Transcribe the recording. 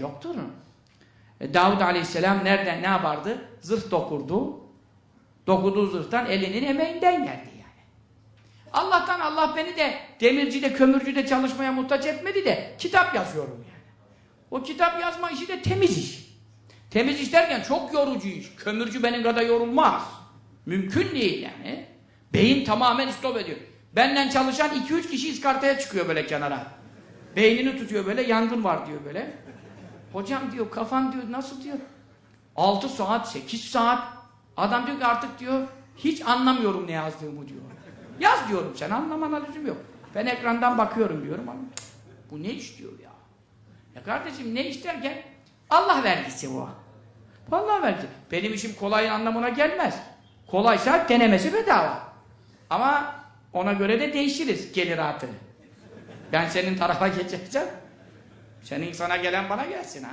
yoktur. E, Davud Aleyhisselam nereden ne yapardı? Zırh dokurdu. Dokuduğu zırhtan elinin emeğinden geldi yani. Allah'tan Allah beni de demircide, kömürcüde çalışmaya muhtaç etmedi de kitap yazıyorum yani. O kitap yazma işi de temiz iş. Temiz iş derken çok yorucu iş. Kömürcü benim kadar yorulmaz. Mümkün değil yani. Beyin tamamen istop ediyor. Benden çalışan 2-3 kişi iskartaya çıkıyor böyle kenara. Beynini tutuyor böyle, yangın var diyor böyle. Hocam diyor, kafan diyor, nasıl diyor? 6 saat, 8 saat. Adam diyor ki artık diyor, hiç anlamıyorum ne yazdığımı diyor. Yaz diyorum, sen anlamana lüzum yok. Ben ekrandan bakıyorum diyorum ama bu ne iş diyor ya. Ya kardeşim ne iş derken Allah vergisi bu. Vallahi vergisi. Benim işim kolay anlamına gelmez. Kolaysa denemesi bedava. Ama ona göre de değişiriz gelir rahatı. Ben senin tarafa geçeceğim. Senin sana gelen bana gelsin ha.